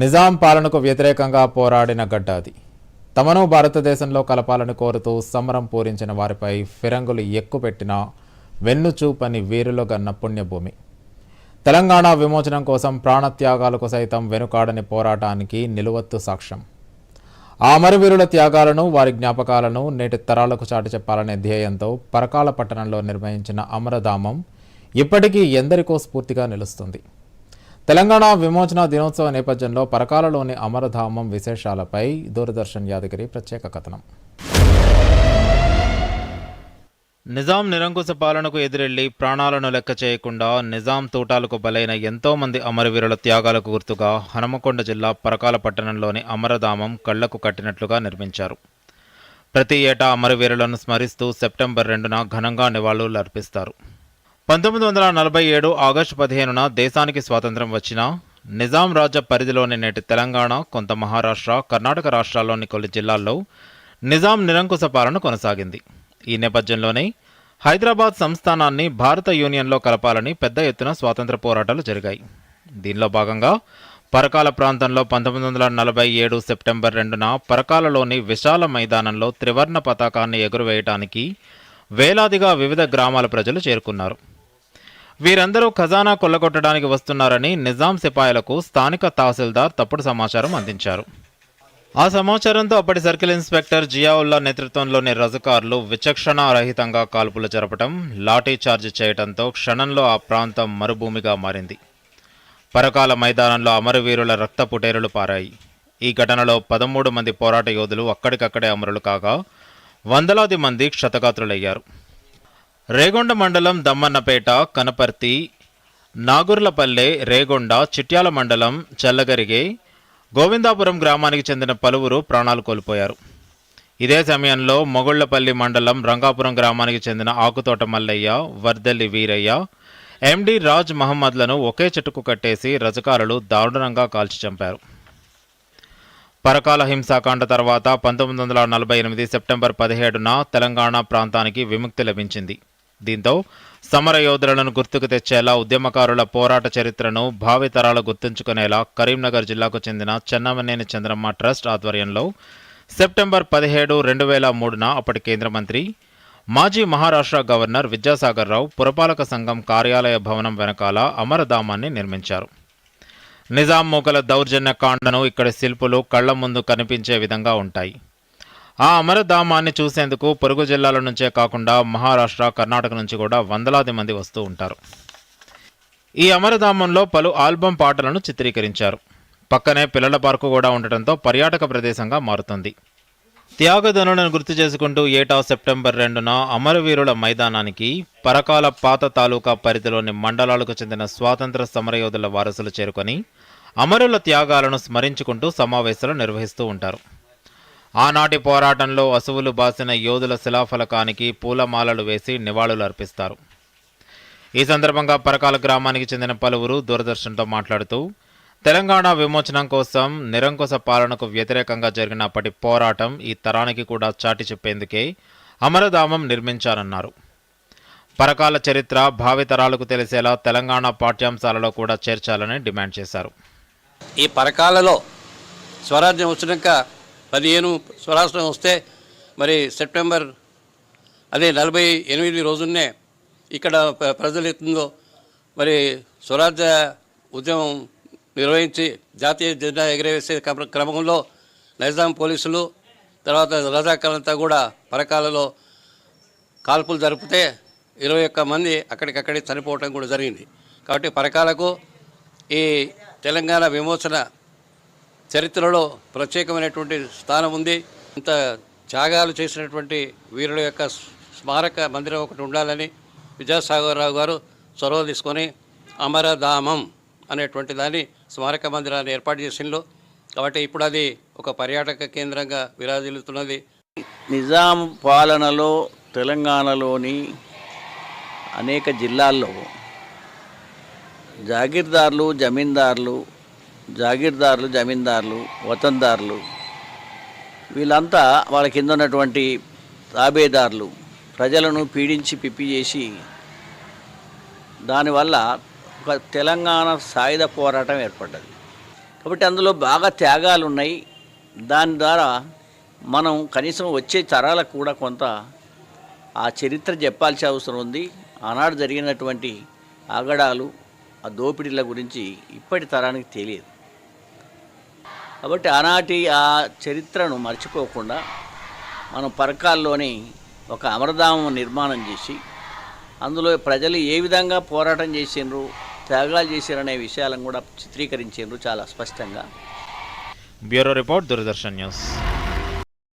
నిజాం పాలనకు వ్యతిరేకంగా పోరాడిన గడ్డ అది తమను భారతదేశంలో కలపాలని కోరుతూ సమరం పూరించిన వారిపై ఫిరంగులు ఎక్కుపెట్టిన వెన్నుచూపని వీరులు గన్న పుణ్యభూమి. తెలంగాణ విమోచనం కోసం ప్రాణత్యాగాలకు సైతం వెనుకాడని పోరాటానికి నిలువత్తు సాక్ష్యం. ఆ అమరవీరుల త్యాగాలను వారి జ్ఞాపకాలను నేటి తరాలకు చాటి చెప్పాలనే ధ్యేయంతో పరకాల పట్టణంలో నిర్వహించిన అమరధామం ఇప్పటికీ ఎందరికో స్ఫూర్తిగా నిలుస్తుంది. తెలంగాణ విమోచన దినోత్సవ నేపథ్యంలో పరకాలలోని అమరధామం విశేషాలపై దూరదర్శన్ యాదగిరి ప్రత్యేక కథనం. నిజాం నిరంకుశ పాలనకు ఎదురెళ్ళి ప్రాణాలను లెక్క చేయకుండా నిజాం తూటాలకు బలైన ఎంతో మంది అమరవీరుల త్యాగాలకు గుర్తుగా హనుమకొండ జిల్లా పరకాల పట్టణంలోని అమరధామం కళ్ళకు కట్టినట్లుగా నిర్మించారు. ప్రతి ఏటా అమరవీరులను స్మరిస్తూ సెప్టెంబర్ రెండున ఘనంగా నివాళులు అర్పిస్తారు పంతొమ్మిది వందల నలభై ఏడు ఆగస్టు పదిహేనున దేశానికి స్వాతంత్రం వచ్చిన నిజాం రాజ్య పరిధిలోని నేటి తెలంగాణ కొంత మహారాష్ట్ర కర్ణాటక రాష్ట్రాల్లోని కొన్ని జిల్లాల్లో నిజాం నిరంకుశ పాలన కొనసాగింది. ఈ నేపథ్యంలోనే హైదరాబాద్ సంస్థానాన్ని భారత యూనియన్లో కలపాలని పెద్ద ఎత్తున స్వాతంత్ర పోరాటాలు జరిగాయి. దీనిలో భాగంగా పరకాల ప్రాంతంలో పంతొమ్మిది వందల నలభై ఏడు సెప్టెంబర్ రెండున పరకాలలోని విశాల మైదానంలో త్రివర్ణ పతాకాన్ని ఎగురవేయటానికి వేలాదిగా వివిధ గ్రామాల ప్రజలు చేరుకున్నారు. వీరందరూ ఖజానా కొల్లగొట్టడానికి వస్తున్నారని నిజాం సిపాయిలకు స్థానిక తహసీల్దార్ తప్పుడు సమాచారం అందించారు. ఆ సమాచారంతో అప్పటి సర్కిల్ ఇన్స్పెక్టర్ జియావుల్లా నేతృత్వంలోని రజకారులు విచక్షణ రహితంగా కాల్పులు జరపడం లాఠీ చార్జ్ చేయడంతో క్షణంలో ఆ ప్రాంతం మరుభూమిగా మారింది. పరకాల మైదానంలో అమరవీరుల రక్త పుటేరులు పారాయి. ఈ ఘటనలో పదమూడు మంది పోరాట యోధులు అక్కడికక్కడే అమరులు కాగా వందలాది మంది క్షతగాత్రులయ్యారు. రేగొండ మండలం దమ్మన్నపేట కనపర్తి నాగుర్లపల్లె రేగొండ చిట్యాల మండలం చల్లగరిగే గోవిందాపురం గ్రామానికి చెందిన పలువురు ప్రాణాలు కోల్పోయారు. ఇదే సమయంలో మొగుళ్ళపల్లి మండలం రంగాపురం గ్రామానికి చెందిన ఆకుతోట మల్లయ్య వర్దల్లి వీరయ్య ఎండి రాజ్ మహమ్మద్లను ఒకే చెట్టుకు కట్టేసి రజకారులు దారుణంగా కాల్చి చంపారు. పరకాల హింసాకాండ తర్వాత పంతొమ్మిది వందల నలభై ఎనిమిది సెప్టెంబర్ పదిహేడున తెలంగాణ ప్రాంతానికి విముక్తి లభించింది. దీంతో సమర యోధులను గుర్తుకు తెచ్చేలా ఉద్యమకారుల పోరాట చరిత్రను భావితరాలు గుర్తుంచుకునేలా కరీంనగర్ జిల్లాకు చెందిన చెన్నమనేని చంద్రమ్మ ట్రస్ట్ ఆధ్వర్యంలో సెప్టెంబర్ పదిహేడు రెండు వేల మూడున అప్పటి కేంద్ర మంత్రి మాజీ మహారాష్ట్ర గవర్నర్ విద్యాసాగర్ రావు పురపాలక సంఘం కార్యాలయ భవనం వెనకాల అమరధామాన్ని నిర్మించారు. నిజాం మొఘల దౌర్జన్య కాండను ఇక్కడి శిల్పులు కళ్ళ ముందు కనిపించే విధంగా ఉంటాయి. ఆ అమరధామాన్ని చూసేందుకు పొరుగు జిల్లాల నుంచే కాకుండా మహారాష్ట్ర కర్ణాటక నుంచి కూడా వందలాది మంది వస్తూ ఉంటారు. ఈ అమరధామంలో పలు ఆల్బం పాటలను చిత్రీకరించారు. పక్కనే పిల్లల పార్కు కూడా ఉండటంతో పర్యాటక ప్రదేశంగా మారుతుంది. త్యాగధనులను గుర్తు చేసుకుంటూ ఏటా సెప్టెంబర్ రెండున అమరవీరుల మైదానానికి పరకాల పాత తాలూకా పరిధిలోని మండలాలకు చెందిన స్వాతంత్ర సమరయోధుల వారసులు చేరుకొని అమరుల త్యాగాలను స్మరించుకుంటూ సమావేశాలు నిర్వహిస్తూ ఉంటారు. ఆనాటి పోరాటంలో అసువులు బాసిన యోధుల శిలాఫలకానికి పూలమాలలు వేసి నివాళులు అర్పిస్తారు. ఈ సందర్భంగా పరకాల గ్రామానికి చెందిన పలువురు దూరదర్శన్తో మాట్లాడుతూ తెలంగాణ విమోచనం కోసం నిరంకుశ పాలనకు వ్యతిరేకంగా జరిగిన అప్పటి పోరాటం ఈ తరానికి కూడా చాటి చెప్పేందుకే అమరధామం నిర్మించారన్నారు. పరకాల చరిత్ర భావితరాలకు తెలిసేలా తెలంగాణ పాఠ్యాంశాలలో కూడా చేర్చాలని డిమాండ్ చేశారు. ఈ పరకాలలో స్వరాజ్యం వచ్చినాక పదిహేను స్వరాష్ట్రం వస్తే మరి సెప్టెంబర్ అదే నలభై ఎనిమిది రోజున్నే ఇక్కడ ప్ర- ప్రజలు ఎత్తుందో మరి స్వరాజ్య ఉద్యమం నిర్వహించి జాతీయ జెండా ఎగరవేసే క్రమంలో నైజాం పోలీసులు తర్వాత రజాకాలంతా కూడా పరకాలలో కాల్పులు జరిపితే ఇరవై ఒక్క మంది అక్కడికక్కడే చనిపోవటం కూడా జరిగింది. కాబట్టి పరకాలకు ఈ తెలంగాణ విమోచన చరిత్రలో ప్రత్యేకమైనటువంటి స్థానం ఉంది. ఇంత త్యాగాలు చేసినటువంటి వీరుల యొక్క స్మారక మందిరం ఒకటి ఉండాలని విద్యాసాగరరావు గారు చొరవ తీసుకొని అమరధామం అనేటువంటి దాన్ని స్మారక మందిరాన్ని ఏర్పాటు చేసిండ్రు. కాబట్టి ఇప్పుడు అది ఒక పర్యాటక కేంద్రంగా విరాజిల్లుతున్నది. నిజాం పాలనలో తెలంగాణలోని అనేక జిల్లాల్లో జాగీర్దార్లు జమీందారులు జాగీర్దారులు జమీందారులు వతందారులు వీళ్ళంతా వాళ్ళ కింద ఉన్నటువంటి తాబేదారులు ప్రజలను పీడించి పిప్పి చేసి దానివల్ల ఒక తెలంగాణ సాయుధ పోరాటం ఏర్పడ్డది. కాబట్టి అందులో బాగా త్యాగాలు ఉన్నాయి. దాని ద్వారా మనం కనీసం వచ్చే తరాలకు కూడా కొంత ఆ చరిత్ర చెప్పాల్సిన అవసరం ఉంది. ఆనాడు జరిగినటువంటి ఆగడాలు ఆ దోపిడీల గురించి ఇప్పటి తరానికి తెలియదు. కాబట్టి ఆనాటి ఆ చరిత్రను మర్చిపోకుండా మనం పరకాల్లోని ఒక అమరధామం నిర్మాణం చేసి అందులో ప్రజలు ఏ విధంగా పోరాటం చేసిండ్రు త్యాగాలు చేసిరనే విషయాలను కూడా చిత్రీకరించారు చాలా స్పష్టంగా. Bureau report Doordarshan news.